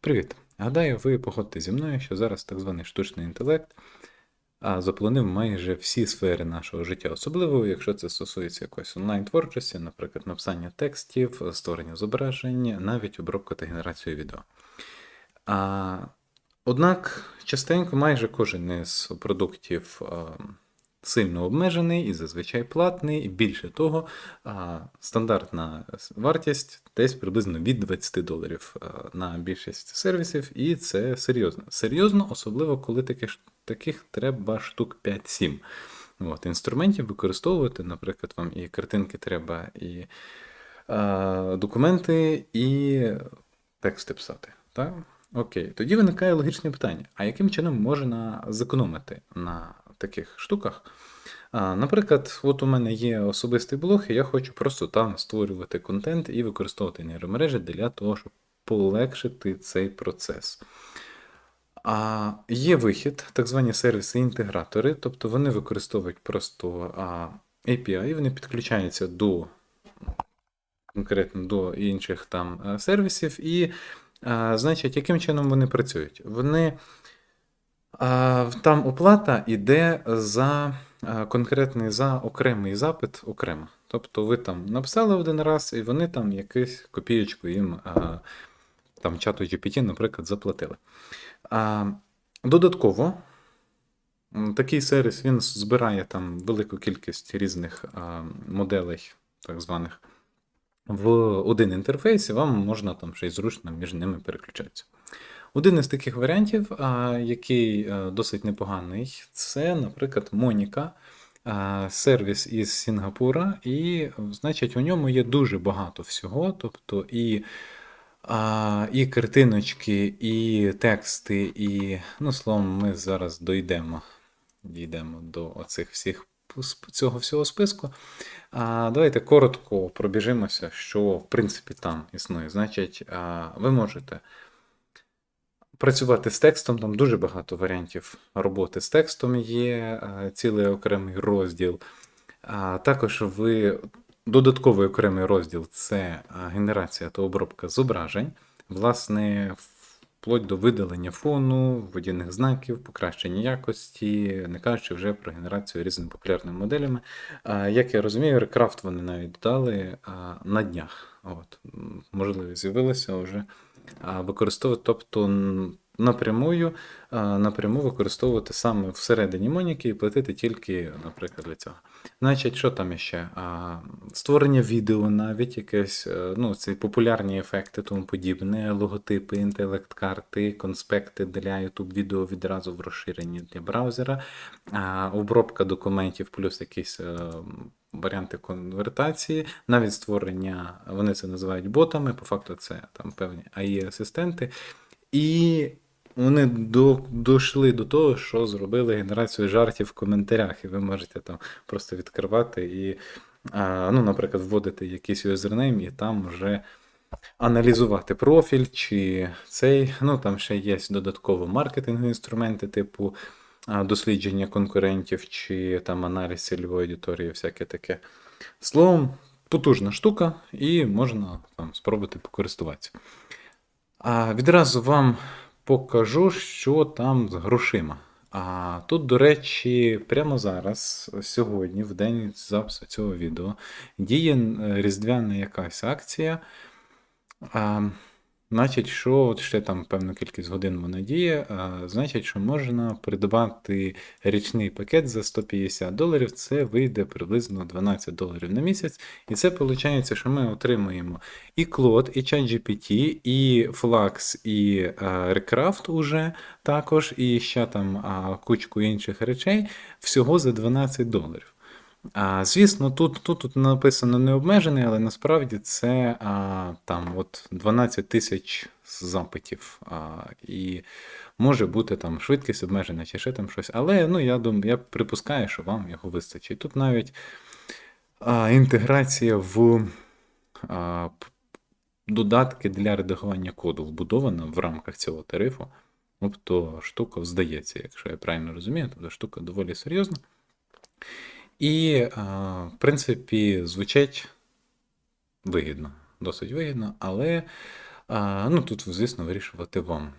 Привіт! Гадаю, ви погодьте зі мною, що зараз так званий штучний інтелект а, заполонив майже всі сфери нашого життя, особливо якщо це стосується якоїсь онлайн-творчості, наприклад, написання текстів, створення зображень, навіть обробка та генерацію відео. А, однак частенько майже кожен із продуктів а, сильно обмежений і зазвичай платний, і більше того, стандартна вартість десь приблизно від 20 доларів на більшість сервісів, і це серйозно. Серйозно, особливо коли таких, таких треба штук 5-7. От, інструментів використовувати, наприклад, вам і картинки треба, і а, документи, і тексти писати. Так? Окей, тоді виникає логічне питання: а яким чином можна зекономити на таких штуках? Наприклад, от у мене є особистий блог, і я хочу просто там створювати контент і використовувати нейромережі для того, щоб полегшити цей процес. А Є вихід, так звані сервіси-інтегратори, тобто вони використовують просто API, вони підключаються до конкретно до інших там е, сервісів, і, значить, яким чином вони працюють? Вони там оплата йде за конкретний за окремий запит окремо. Тобто ви там написали один раз, і вони там якусь копієчку їм там чату GPT, наприклад, заплатили. Додатково, такий сервіс він збирає там велику кількість різних моделей, так званих, в один інтерфейс, і вам можна там ще й зручно між ними переключатися. Один із таких варіантів, який досить непоганий, це, наприклад, Моніка, сервіс із Сінгапура, і, значить, у ньому є дуже багато всього, тобто і і картиночки, і тексти, і, ну, словом, ми зараз дійдемо, дійдемо до оцих всіх цього всього списку. А, давайте коротко пробіжимося, що в принципі там існує. Значить, ви можете працювати з текстом, там дуже багато варіантів роботи з текстом є, цілий окремий розділ. А також ви додатковий окремий розділ це генерація та обробка зображень. Власне, вплоть до видалення фону, водяних знаків, покращення якості, не кажучи вже про генерацію різними популярними моделями. Як я розумію, Recraft вони навіть додали а, на днях. От, м, можливість вже використовувати, тобто напрямую, напряму використовувати саме всередині Моніки і платити тільки, наприклад, для цього. Значить, що там іще? Створення відео навіть якесь, е, ну, ці популярні ефекти, тому подібне, логотипи, інтелект-карти, конспекти для YouTube відео відразу в розширенні для браузера, обробка документів, плюс якісь е, варіанти конвертації, навіть створення, вони це називають ботами, по факту це там певні AI-асистенти. І вони до, дійшли до того, що зробили генерацію жартів в коментарях, і ви можете там просто відкривати і, а, ну, наприклад, вводити якийсь юзернейм і там вже аналізувати профіль чи цей. Ну, там ще є додатково маркетингові інструменти, типу дослідження конкурентів чи там аналіз цільової аудиторії, всяке таке. Словом, потужна штука, і можна там спробувати покористуватися. А відразу вам покажу, що там з грошима. А тут, до речі, прямо зараз, сьогодні, в день запису цього відео, діє е, різдвяна якась акція. А, значить, що от ще там певну кількість годин вона діє, а, значить, що можна придбати річний пакет за 150 доларів. Це вийде приблизно 12 доларів на місяць. І це виходить, що ми отримуємо і Claude, і ChatGPT, і Flux, і а, Recraft уже також, і ще там а, кучку інших речей всього за 12 доларів. А, звісно, тут, тут, тут написано необмежений, але насправді це а, там от 12 тисяч запитів. А, і може бути там швидкість обмежена чи ще там щось. Але ну, я думаю, я припускаю, що вам його вистачить. Тут навіть а, інтеграція в а, додатки для редагування коду вбудована в рамках цього тарифу. Тобто штука здається, якщо я правильно розумію, тобто штука доволі серйозна. І, в принципі, звучать вигідно, досить вигідно, але ну, тут, звісно, вирішувати вам.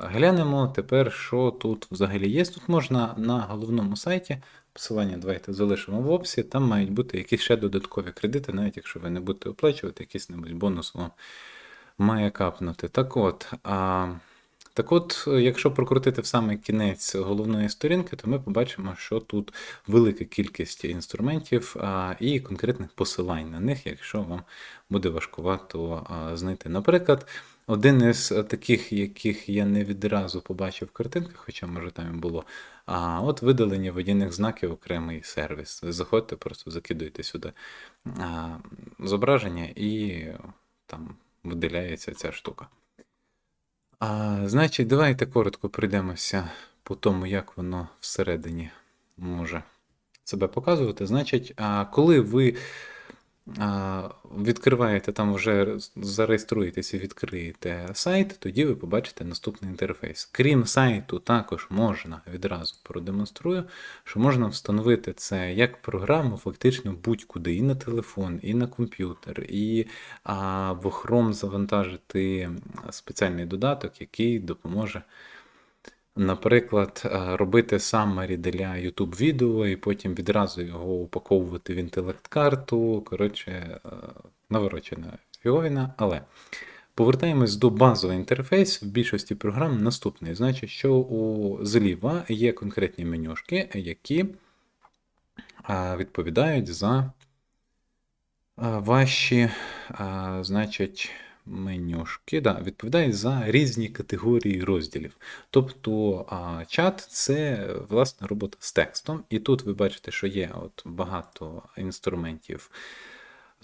Глянемо тепер, що тут взагалі є. Тут можна на головному сайті, посилання давайте залишимо в описі, там мають бути якісь ще додаткові кредити, навіть якщо ви не будете оплачувати, якийсь небудь бонус вам має капнути. Так от, а, так от, якщо прокрутити в самий кінець головної сторінки, то ми побачимо, що тут велика кількість інструментів і конкретних посилань на них, якщо вам буде важкувато знайти. Наприклад, один із таких, яких я не відразу побачив в картинках, хоча може там і було. А от видалення водяних знаків окремий сервіс. Ви заходите, просто закидуєте сюди зображення і там виділяється ця штука. А, Значить, давайте коротко пройдемося по тому, як воно всередині може себе показувати. Значить, коли ви відкриваєте там вже зареєструєтесь і відкриєте сайт, тоді ви побачите наступний інтерфейс. Крім сайту, також можна відразу продемонструю, що можна встановити це як програму, фактично будь-куди, і на телефон, і на комп'ютер, і а, в Chrome завантажити спеціальний додаток, який допоможе. Наприклад, е, робити саммарі для YouTube відео і потім відразу його упаковувати в інтелект-карту. Коротше, е, наворочена фіговіна. Але повертаємось до базового інтерфейсу. В більшості програм наступний. Значить, що у зліва є конкретні менюшки, які е, відповідають за ваші, значить менюшки да, відповідають за різні категорії розділів. Тобто а, чат це власне робота з текстом, і тут ви бачите, що є от багато інструментів.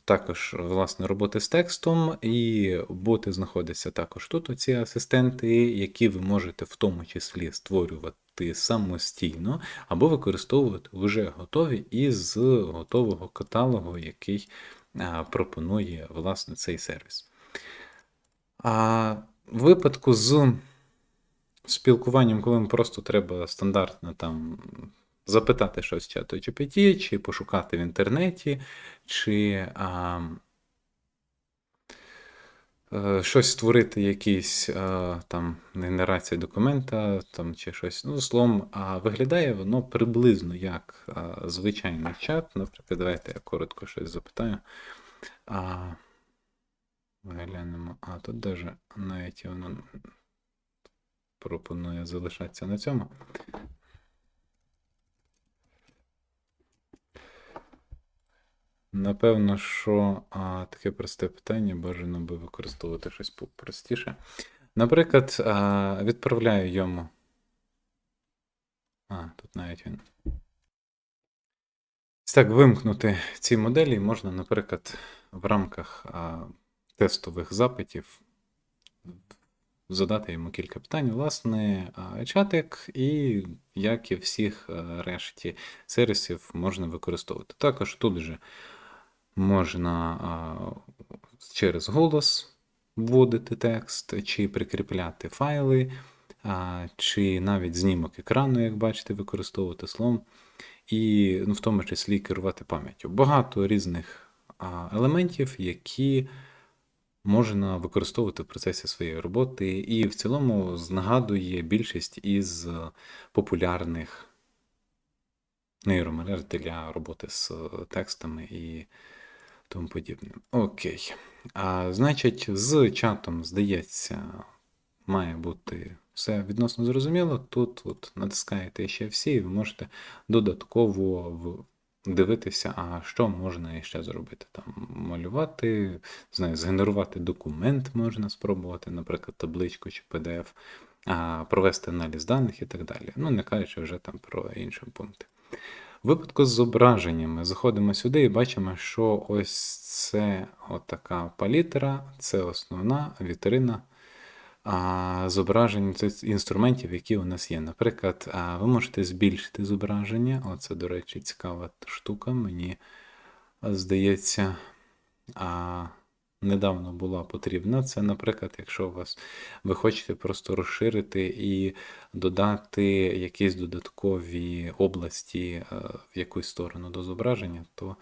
Також, власне, роботи з текстом, і боти знаходяться також тут. Оці асистенти, які ви можете в тому числі створювати самостійно, або використовувати вже готові із готового каталогу, який пропонує власне цей сервіс. А в випадку з спілкуванням, коли просто треба стандартно там запитати щось чату GPT, чи пошукати в інтернеті, чи а, е, щось створити, якісь а, там генерація документа, там, чи щось. Ну, словом, а виглядає воно приблизно як а, звичайний чат. Наприклад, давайте я коротко щось запитаю. А, Глянемо. А тут даже навіть воно пропонує залишатися на цьому. Напевно, що а, таке просте питання бажано би використовувати щось простіше. Наприклад, а, відправляю йому. А, тут навіть він. Так, вимкнути ці моделі можна, наприклад, в рамках. А, тестових запитів, задати йому кілька питань, власне, чатик, і як і всіх решті сервісів можна використовувати. Також тут же можна через голос вводити текст, чи прикріпляти файли, чи навіть знімок екрану, як бачите, використовувати словом, і ну, в тому числі керувати пам'яттю. Багато різних елементів, які можна використовувати в процесі своєї роботи, і в цілому нагадує більшість із популярних нейромереж для роботи з текстами і тому подібне. Окей. А, Значить, з чатом, здається, має бути все відносно зрозуміло. Тут от, натискаєте ще всі, і ви можете додатково в дивитися, а що можна ще зробити. Там Малювати, знаю, згенерувати документ можна спробувати, наприклад, табличку чи PDF, провести аналіз даних і так далі. Ну, не кажучи вже там про інші пункти. В випадку з зображеннями заходимо сюди і бачимо, що ось це отака палітра, це основна вітрина зображень інструментів, які у нас є. Наприклад, ви можете збільшити зображення. Оце, до речі, цікава штука. Мені здається, недавно була потрібна. Це, наприклад, якщо у вас ви хочете просто розширити і додати якісь додаткові області е, в якусь сторону до зображення, то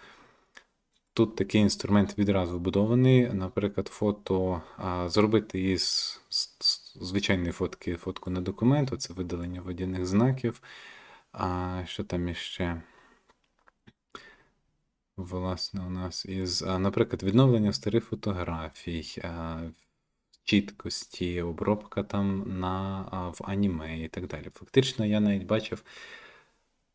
тут такий інструмент відразу вбудований. Наприклад, фото зробити із звичайної фотки фотку на документ, це видалення водяних знаків. А що там іще? Власне, у нас із, наприклад, відновлення старих фотографій, чіткості, обробка там на, в аніме і так далі. Фактично, я навіть бачив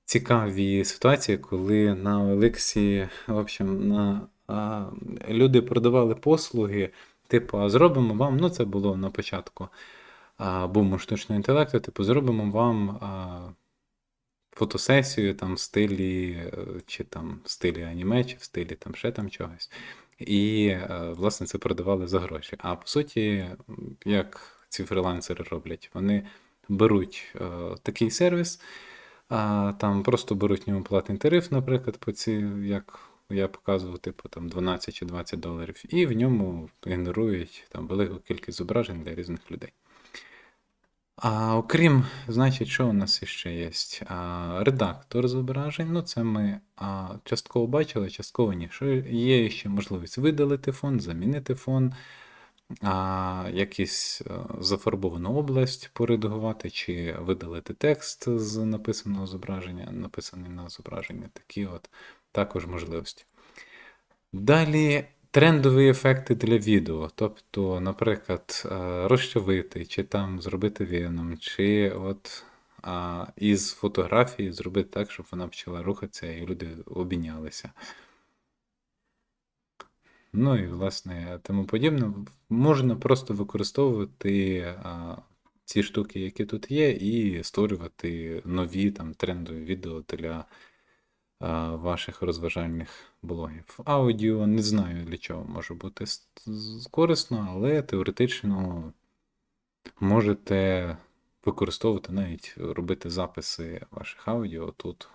цікаві ситуації, коли на Олексі, в общем, на, а, люди продавали послуги, типу, а зробимо вам, ну це було на початку а, буму штучного інтелекту, типу, зробимо вам а, фотосесію там в стилі, е, чи там в стилі аніме, чи в стилі там ще там чогось. І, е, власне, це продавали за гроші. А по суті, як ці фрилансери роблять, вони беруть е, такий сервіс, а, там просто беруть ньому платний тариф, наприклад, по ці, як я показував, типу там 12 чи 20 доларів, і в ньому генерують там велику кількість зображень для різних людей. А окрім, значить, що у нас ще є? А, редактор зображень. Ну, це ми а, частково бачили, частково ні. Що є ще можливість видалити фон, замінити фон, а, якусь зафарбовану область поредагувати, чи видалити текст з написаного зображення, написаний на зображення. Такі от також можливості. Далі трендові ефекти для відео. Тобто, наприклад, е, розчавити, чи там зробити веном, чи от а, із фотографії зробити так, щоб вона почала рухатися і люди обмінялися. Ну і, власне, тому подібне. Можна просто використовувати а, ці штуки, які тут є, і створювати нові там трендові відео для а, ваших розважальних блогів. Аудіо не знаю для чого може бути корисно, але теоретично можете використовувати навіть робити записи ваших аудіо тут.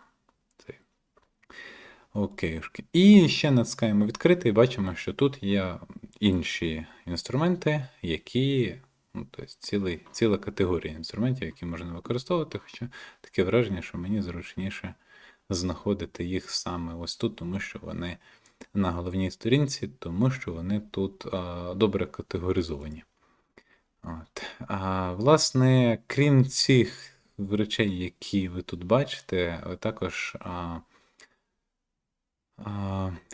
Цей. Окей. І ще натискаємо відкрити і бачимо, що тут є інші інструменти, які. Ну, тобто цілий, ціла категорія інструментів, які можна використовувати, хоча таке враження, що мені зручніше знаходити їх саме ось тут, тому що вони на головній сторінці, тому що вони тут а, добре категоризовані. От. А, власне, крім цих речей, які ви тут бачите, ви також а,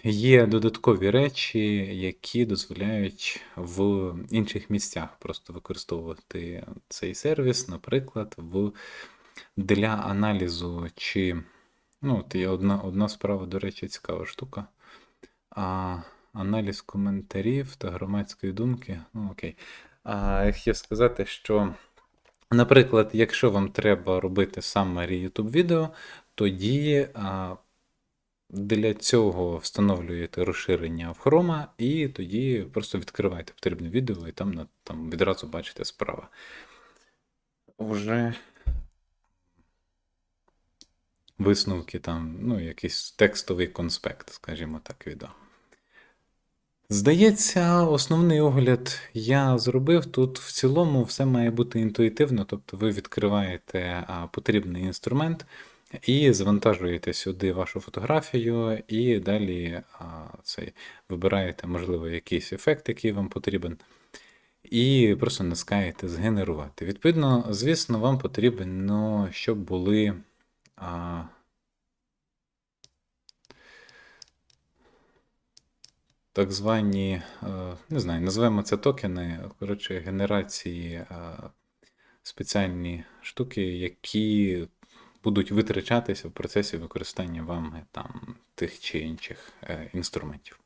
є додаткові речі, які дозволяють в інших місцях просто використовувати цей сервіс, наприклад, в, для аналізу чи Ну, от є одна, одна справа, до речі, цікава штука. А, аналіз коментарів та громадської думки. Ну, окей. А, я хотів сказати, що, наприклад, якщо вам треба робити саме YouTube відео, тоді а, для цього встановлюєте розширення в Chrome, і тоді просто відкриваєте потрібне відео, і там, там відразу бачите справа. Уже висновки там, ну, якийсь текстовий конспект, скажімо так, відео. Здається, основний огляд я зробив. Тут в цілому все має бути інтуїтивно, тобто ви відкриваєте потрібний інструмент і завантажуєте сюди вашу фотографію, і далі а, цей, вибираєте, можливо, якийсь ефект, який вам потрібен, і просто натискаєте згенерувати. Відповідно, звісно, вам потрібно, щоб були. А, так звані, не знаю, називаємо це токени, коротше, генерації спеціальні штуки, які будуть витрачатися в процесі використання вами там тих чи інших е, інструментів.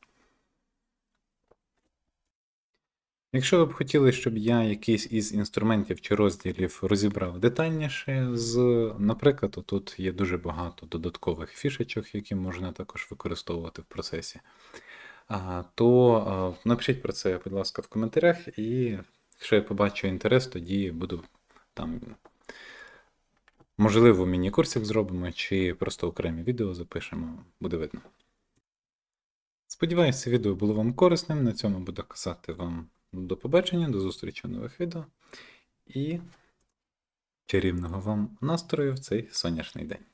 Якщо ви б хотіли, щоб я якийсь із інструментів чи розділів розібрав детальніше, з, наприклад, тут є дуже багато додаткових фішечок, які можна також використовувати в процесі, то напишіть про це, будь ласка, в коментарях, і якщо я побачу інтерес, тоді буду там. Можливо, міні-курсик зробимо, чи просто окремі відео запишемо, буде видно. Сподіваюся, це відео було вам корисним. На цьому буду казати вам до побачення, до зустрічі в нових відео. І чарівного вам настрою в цей сонячний день.